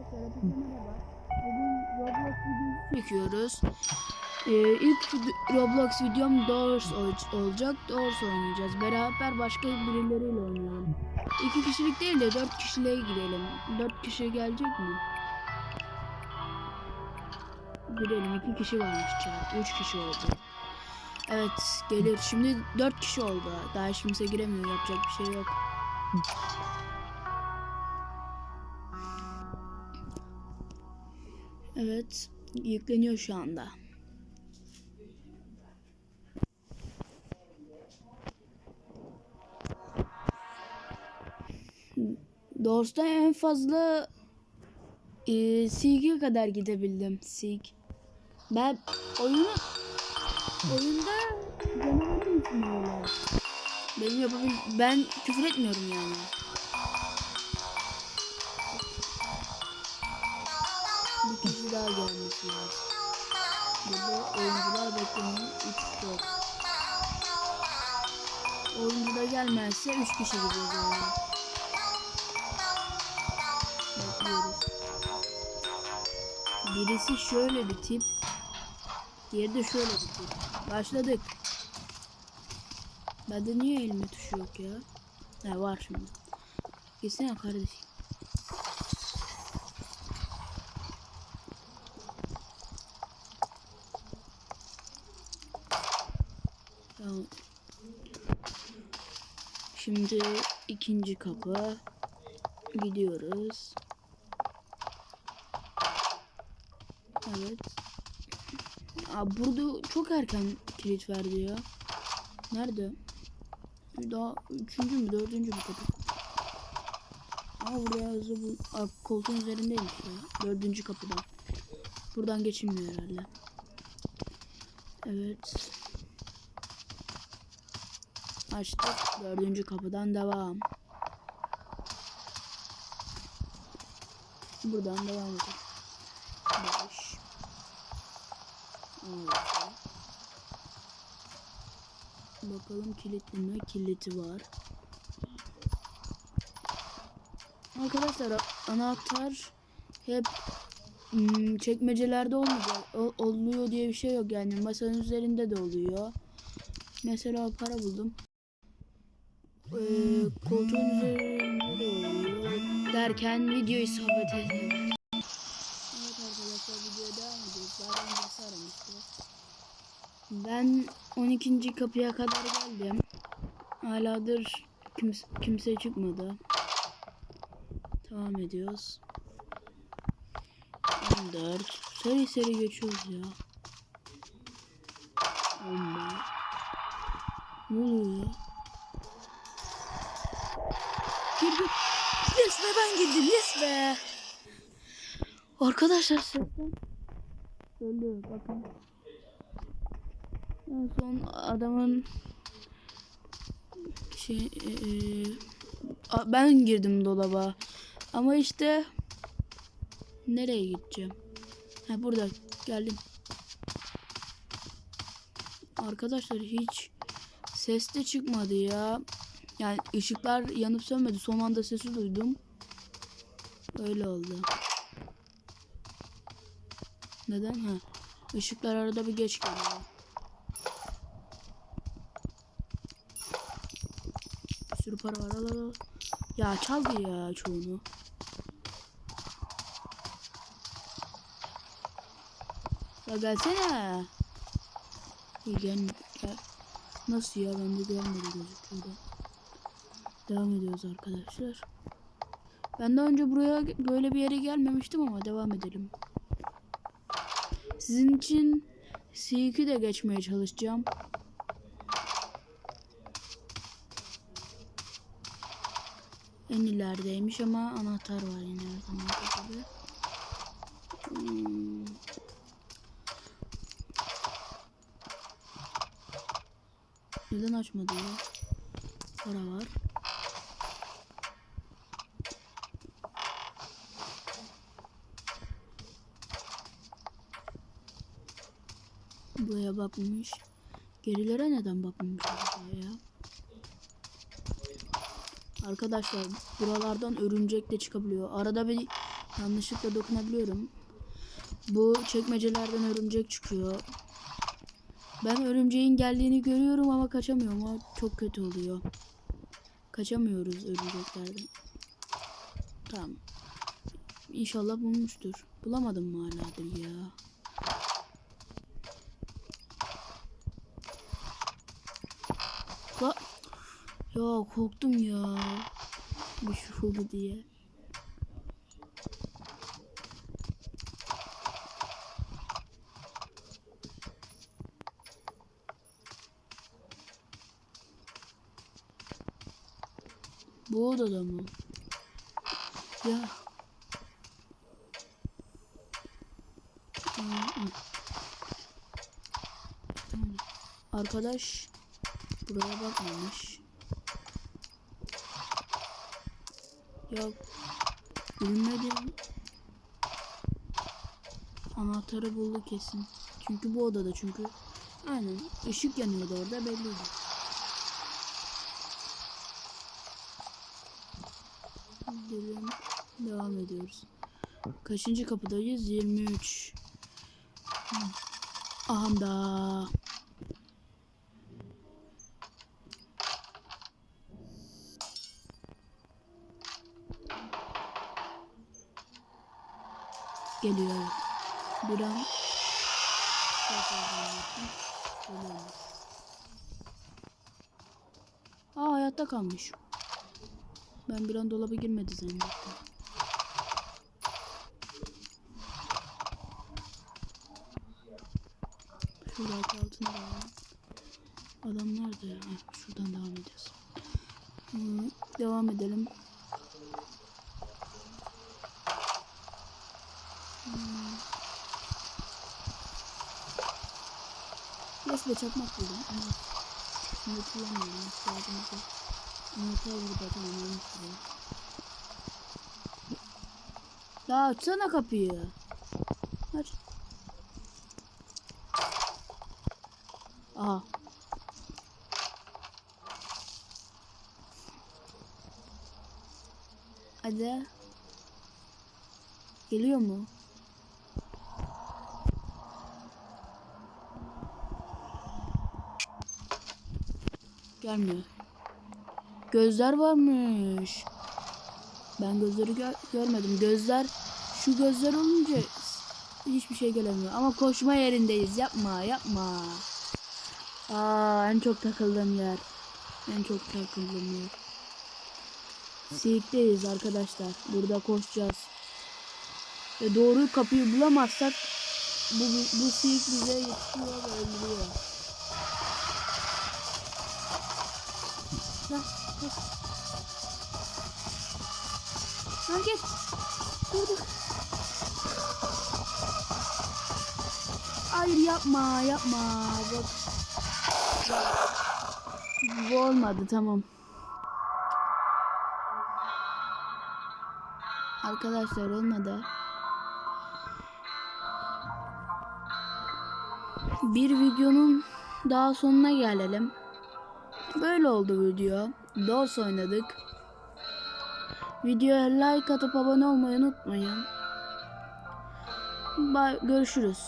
Arkadaşlar. Bugün Roblox videosu çekiyoruz. Ee, ilk Roblox videom Doors ol- olacak. Doors oynayacağız. Beraber başka birileriyle oynayalım. İki kişilik değil de dört kişiliğe girelim. Dört kişi gelecek mi? Girelim. iki kişi varmış çağır. Üç kişi oldu. Evet gelir. Şimdi dört kişi oldu. Daha kimse giremiyor. Yapacak bir şey yok. Evet, yükleniyor şu anda. Doğrusu en fazla e, Sig'e kadar gidebildim. Sig. Ben oyunu oyunda öyle. Benim yapabil ben küfür etmiyorum yani. Bir daha gelmesi lazım. Burada oyuncular bekleniyor. 3 4. Oyuncu da gelmezse 3 kişi gideceğiz yani. Bekliyoruz. Birisi şöyle bir tip. Diğeri de şöyle bir tip. Başladık. Bende niye elime tuşu yok ya? Ne var şimdi. Gitsene kardeşim. Tamam. Şimdi ikinci kapı gidiyoruz. Evet. Aa, burada çok erken kilit verdi ya. Nerede? Daha üçüncü mü dördüncü mü kapı? Aa buraya hızlı bu Aa, koltuğun üzerindeymiş ya. Dördüncü kapıdan. Buradan geçilmiyor herhalde. Evet. Açtık. Dördüncü kapıdan devam. Buradan devam edelim. Beş. Altı. Bakalım kilitli mi? Kilidi var. Arkadaşlar anahtar hep hmm, çekmecelerde olmayacak. Oluyor diye bir şey yok yani. Masanın üzerinde de oluyor. Mesela para buldum. Ee, koltuğun üzerinde de oluyor. Derken videoyu sabit edelim. Evet arkadaşlar videoya devam ediyoruz. Önce birisi aramıştı. Ben 12. kapıya kadar geldim. Haladır kimse, kimse çıkmadı. Devam ediyoruz. 14. Seri seri geçiyoruz ya. 15. Ne oluyor ya? Girdim. Yes be ben girdim. Yes be. Arkadaşlar sesten söylüyor bakın. En son adamın şey e, e, ben girdim dolaba. Ama işte nereye gideceğim? Ha burada geldim. Arkadaşlar hiç ses de çıkmadı ya. Yani ışıklar yanıp sönmedi. Son anda sesi duydum. Öyle oldu. Neden? Ha. Işıklar arada bir geç geliyor. Bir sürü para var. Al, al. Ya çaldı ya çoğunu. Ya gelsene. İyi gel. Nasıl ya bende gelmedi gözüküyor. Devam ediyoruz arkadaşlar. Ben daha önce buraya böyle bir yere gelmemiştim ama devam edelim. Sizin için C2 de geçmeye çalışacağım. En ilerideymiş ama anahtar var yine her zaman gibi. Hmm. Neden açmadı ya? Para var. Buraya bakmamış. Gerilere neden bakmamış ya? Arkadaşlar buralardan örümcek de çıkabiliyor. Arada bir Yanlışlıkla dokunabiliyorum. Bu çekmecelerden örümcek çıkıyor. Ben örümceğin geldiğini görüyorum ama kaçamıyorum. O çok kötü oluyor. Kaçamıyoruz örümceklerden. Tamam. İnşallah bulmuştur. Bulamadım mı haladır ya? Ya korktum ya. Bir şey diye. Bu odada mı? Ya. Arkadaş buraya bakmamış. Ya bilmedim. Anahtarı buldu kesin. Çünkü bu odada çünkü. Aynen ışık yanıyordu orada belliydi. Devam, devam ediyoruz. Kaçıncı kapıdayız? 23. Aha da. Geliyor. Bir. Aa hayatta kalmış. Ben bir an dolaba girmedi zannettim. Şurada altına alalım. Adam nerede ya? Şuradan devam edeceğiz. Hı, devam edelim. Hmm. Be çakmak buldum ama şimdi kullanmıyorum. İhtiyacımız yok. Anahtar burada tamam olmuş buraya. Ya açsana kapıyı. Aç. Aha. Hadi. Geliyor mu? Gelmiyor. Gözler varmış. Ben gözleri gör- görmedim. Gözler şu gözler olunca hiçbir şey gelemiyor. Ama koşma yerindeyiz. Yapma, yapma. Aa, en çok takıldığım yer. En çok takıldığım yer. Sirkteyiz arkadaşlar. Burada koşacağız. Ve doğru kapıyı bulamazsak bu, bu, bu sirk bize yetişiyor ve öldürüyor. Lan, dur. Lan gel. Dur dur. Hayır yapma yapma. Bak. Bu olmadı tamam. Arkadaşlar olmadı. Bir videonun daha sonuna gelelim. Böyle oldu video. DOS oynadık. Videoya like atıp abone olmayı unutmayın. Bye, görüşürüz.